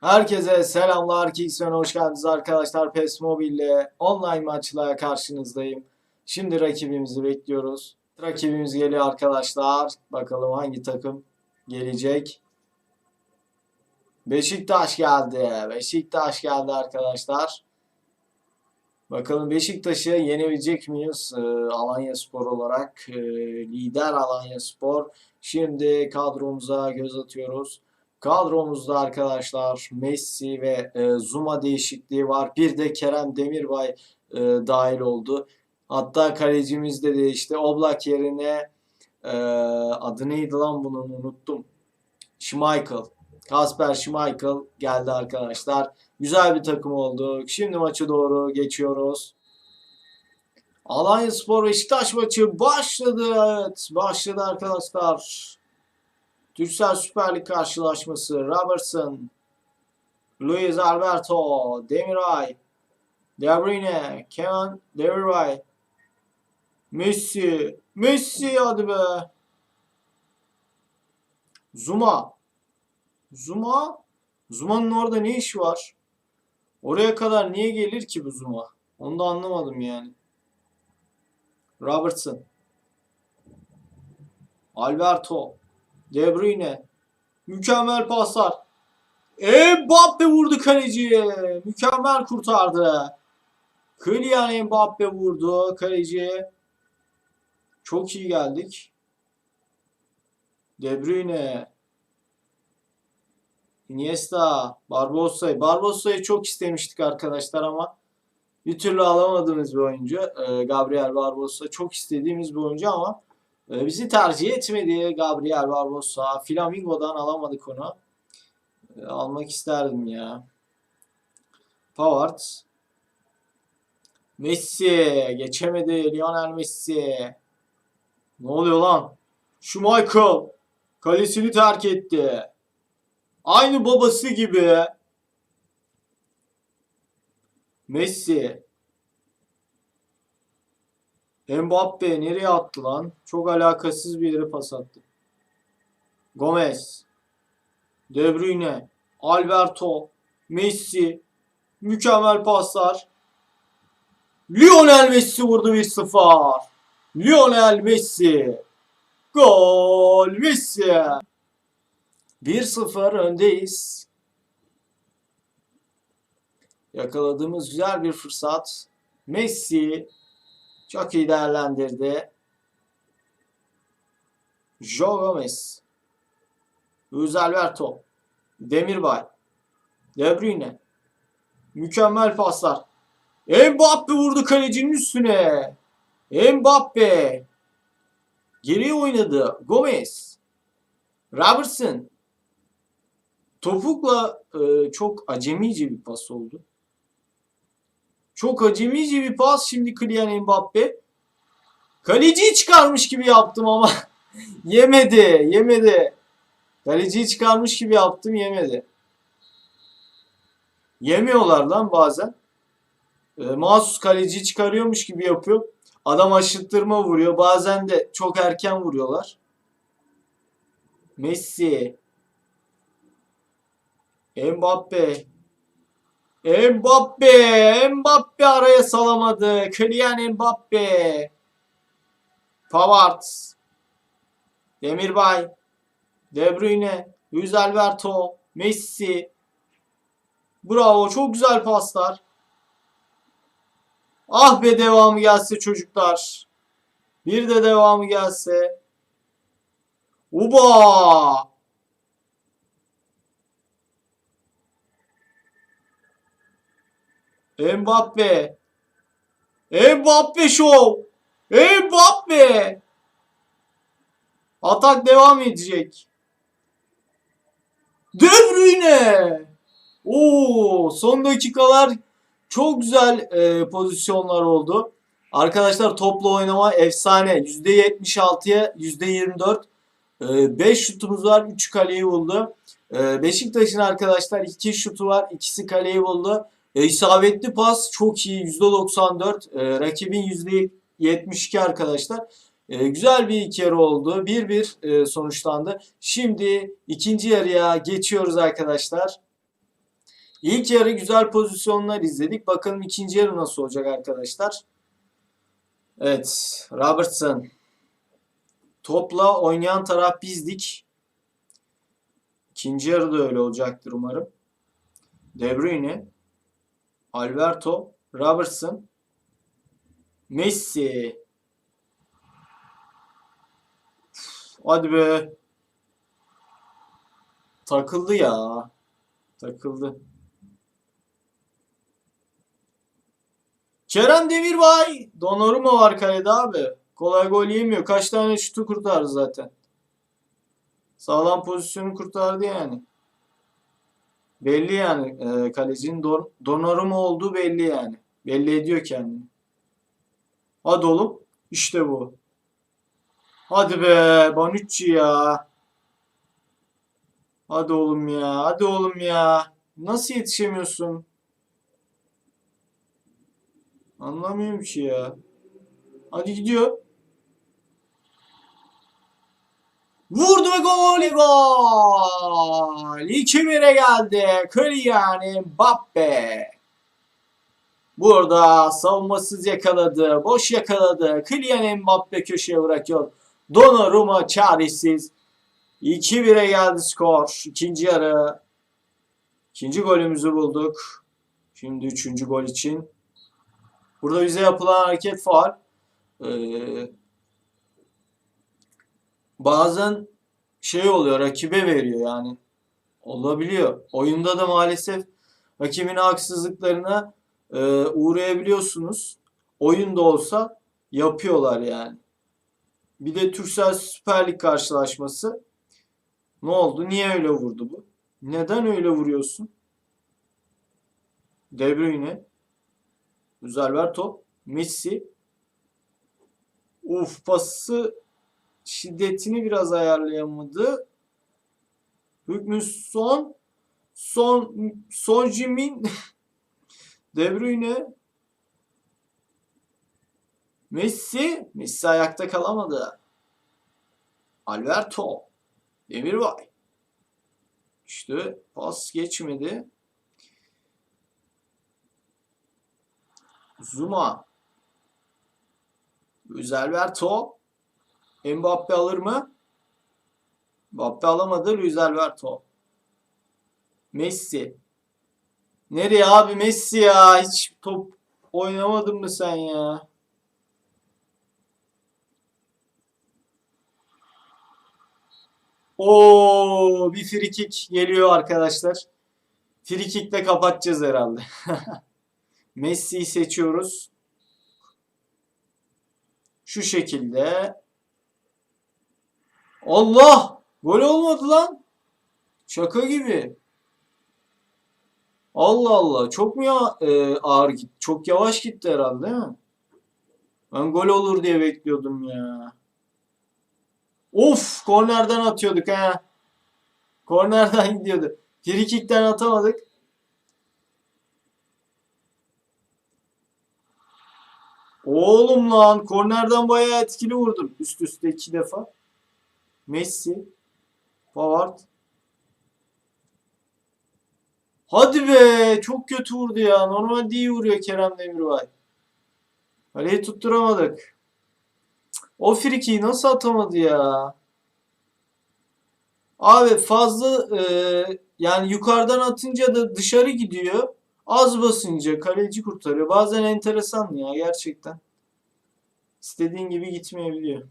Herkese selamlar. Kingston hoş geldiniz arkadaşlar. PES Mobile'le online maçla karşınızdayım. Şimdi rakibimizi bekliyoruz. Rakibimiz geliyor arkadaşlar. Bakalım hangi takım gelecek. Beşiktaş geldi. Beşiktaş geldi arkadaşlar. Bakalım Beşiktaş'ı yenebilecek miyiz? Ee, Alanya Spor olarak e, lider Alanya Spor. Şimdi kadromuza göz atıyoruz. Kadromuzda arkadaşlar Messi ve e, Zuma değişikliği var. Bir de Kerem Demirbay e, dahil oldu. Hatta kalecimiz de değişti. Oblak yerine e, adı neydi lan bunun unuttum. Schmeichel. Kasper Schmeichel geldi arkadaşlar. Güzel bir takım oldu. Şimdi maçı doğru geçiyoruz. Alanya Spor Beşiktaş maçı başladı. Evet, başladı arkadaşlar. Türksel Süper Lig karşılaşması. Robertson, Luis Alberto, Demiray, De Bruyne, Kevin Demiray, Messi, Messi hadi be. Zuma, Zuma, Zuma'nın orada ne işi var? Oraya kadar niye gelir ki bu Zuma? Onu da anlamadım yani. Robertson, Alberto, De Bruyne. Mükemmel paslar. Mbappe vurdu kaleciye. Mükemmel kurtardı. Kylian Mbappe vurdu kaleciye. Çok iyi geldik. De Bruyne. Iniesta. Barbossa'yı. Barbossa'yı çok istemiştik arkadaşlar ama bir türlü alamadığımız bir oyuncu. Ee, Gabriel Barbossa. Çok istediğimiz bir oyuncu ama Bizi tercih etmedi Gabriel Barbosa. Flamingo'dan alamadık onu. Ee, Almak isterdim ya. Pavard. Messi. Geçemedi Lionel Messi. Ne oluyor lan? Şu Michael. Kalesini terk etti. Aynı babası gibi. Messi. Mbappe nereye attı lan? Çok alakasız bir yere pas attı. Gomez. De Bruyne. Alberto. Messi. Mükemmel paslar. Lionel Messi vurdu 1-0. Lionel Messi. Gol Messi. 1-0 öndeyiz. Yakaladığımız güzel bir fırsat. Messi çok iyi değerlendirdi. Joe Gomez. Luis Alberto. Demirbay. De Bruyne. Mükemmel paslar. Mbappe vurdu kalecinin üstüne. Mbappe. Geriye oynadı. Gomez. Robertson. Topukla e, çok acemice bir pas oldu. Çok acemice bir pas şimdi Kylian Mbappe. Kaleciyi çıkarmış gibi yaptım ama yemedi, yemedi. Kaleciyi çıkarmış gibi yaptım, yemedi. Yemiyorlar lan bazen. E, mahsus kaleciyi çıkarıyormuş gibi yapıyor. Adam aşıttırma vuruyor. Bazen de çok erken vuruyorlar. Messi. Mbappe. Mbappe, Mbappe araya salamadı. Kylian Mbappe. Pavard. Demirbay. De Bruyne. Luis Alberto. Messi. Bravo. Çok güzel paslar. Ah be devamı gelse çocuklar. Bir de devamı gelse. Uba. Mbappe. Mbappe şov. Mbappe. Atak devam edecek. De Bruyne. Oo, son dakikalar çok güzel e, pozisyonlar oldu. Arkadaşlar toplu oynama efsane. %76'ya %24. 5 şutumuz var. 3 kaleyi buldu. E, Beşiktaş'ın arkadaşlar 2 şutu var. ikisi kaleyi buldu. E, isabetli pas çok iyi %94. E, rakibin %72 arkadaşlar. E, güzel bir iki yarı oldu. 1-1 e, sonuçlandı. Şimdi ikinci yarıya geçiyoruz arkadaşlar. İlk yarı güzel pozisyonlar izledik. Bakalım ikinci yarı nasıl olacak arkadaşlar. Evet. Robertson. Topla oynayan taraf bizdik. İkinci yarı da öyle olacaktır umarım. De Bruyne. Alberto. Robertson. Messi. Hadi be. Takıldı ya. Takıldı. Kerem Demirbay. Donnarumma var kalede abi. Kolay gol yemiyor. Kaç tane şutu kurtardı zaten. Sağlam pozisyonu kurtardı yani. Belli yani e, kalecinin Don Donnarumma olduğu belli yani. Belli ediyor kendini. Hadi oğlum. İşte bu. Hadi be Bonucci ya. Hadi oğlum ya. Hadi oğlum ya. Nasıl yetişemiyorsun? Anlamıyorum ki ya. Hadi gidiyor. Vurdu ve gol! Gol! 2-1'e geldi. Kylian Mbappe. Burada savunmasız yakaladı. Boş yakaladı. Kylian Mbappe köşeye bırakıyor. Donnarumma çaresiz. 2-1'e geldi skor. İkinci yarı. İkinci golümüzü bulduk. Şimdi üçüncü gol için. Burada bize yapılan hareket faul. Ee, bazen şey oluyor rakibe veriyor yani. Olabiliyor. Oyunda da maalesef rakibin haksızlıklarına e, uğrayabiliyorsunuz. Oyunda olsa yapıyorlar yani. Bir de Türksel Süper Lig karşılaşması. Ne oldu? Niye öyle vurdu bu? Neden öyle vuruyorsun? De Bruyne. Güzel ver top. Messi. Uf pası şiddetini biraz ayarlayamadı. Hükmü son. Son. Son Jimin. De Bruyne. Messi. Messi ayakta kalamadı. Alberto. Demirbay. İşte pas geçmedi. Zuma. Luis Alberto. Mbappe alır mı? Mbappe alamadı. Luis Alberto. Messi. Nereye abi Messi ya? Hiç top oynamadın mı sen ya? Oo, bir free kick geliyor arkadaşlar. Free kick'le kapatacağız herhalde. Messi'yi seçiyoruz. Şu şekilde. Allah! Gol olmadı lan. Şaka gibi. Allah Allah. Çok mu ya, e, ağır gitti? Çok yavaş gitti herhalde değil mi? Ben gol olur diye bekliyordum ya. Of! Kornerden atıyorduk ha. Kornerden gidiyordu. Free kick'ten atamadık. Oğlum lan kornerden bayağı etkili vurdum. Üst üste iki defa. Messi. Pavard. Hadi be. Çok kötü vurdu ya. Normalde iyi vuruyor Kerem Demirbay. Kaleyi tutturamadık. O frikiyi nasıl atamadı ya? Abi fazla e, yani yukarıdan atınca da dışarı gidiyor. Az basınca kaleci kurtarıyor. Bazen enteresan ya gerçekten. İstediğin gibi gitmeyebiliyor.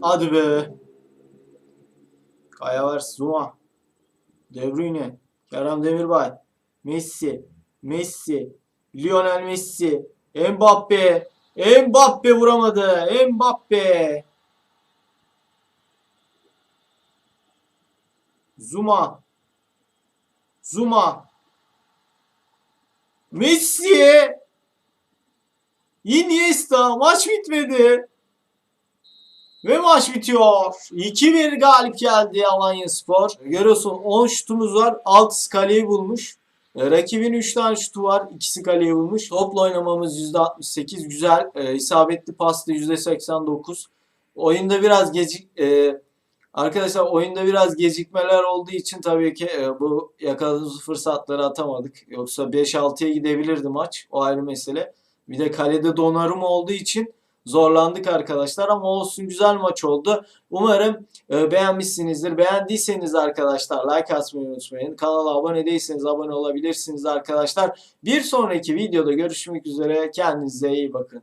Hadi be. Kaya var Zuma. De Bruyne. Kerem Demirbay. Messi. Messi. Lionel Messi. Mbappe. Mbappe vuramadı. Mbappe. Zuma. Zuma. Messi. Iniesta. Maç bitmedi. Ve maç bitiyor. 2-1 galip geldi Alanya Spor. Görüyorsun 10 şutumuz var. 6'sı kaleyi bulmuş. E, rakibin 3 tane şutu var. ikisi kaleyi bulmuş. Topla oynamamız %68. Güzel. E, isabetli pasta %89. Oyunda biraz gecik, e, Arkadaşlar oyunda biraz gecikmeler olduğu için tabii ki e, bu yakaladığımız fırsatları atamadık. Yoksa 5-6'ya gidebilirdi maç. O ayrı mesele. Bir de kalede Donnarumma olduğu için zorlandık arkadaşlar ama olsun güzel maç oldu. Umarım e, beğenmişsinizdir. Beğendiyseniz arkadaşlar like atmayı unutmayın. Kanala abone değilseniz abone olabilirsiniz arkadaşlar. Bir sonraki videoda görüşmek üzere. Kendinize iyi bakın.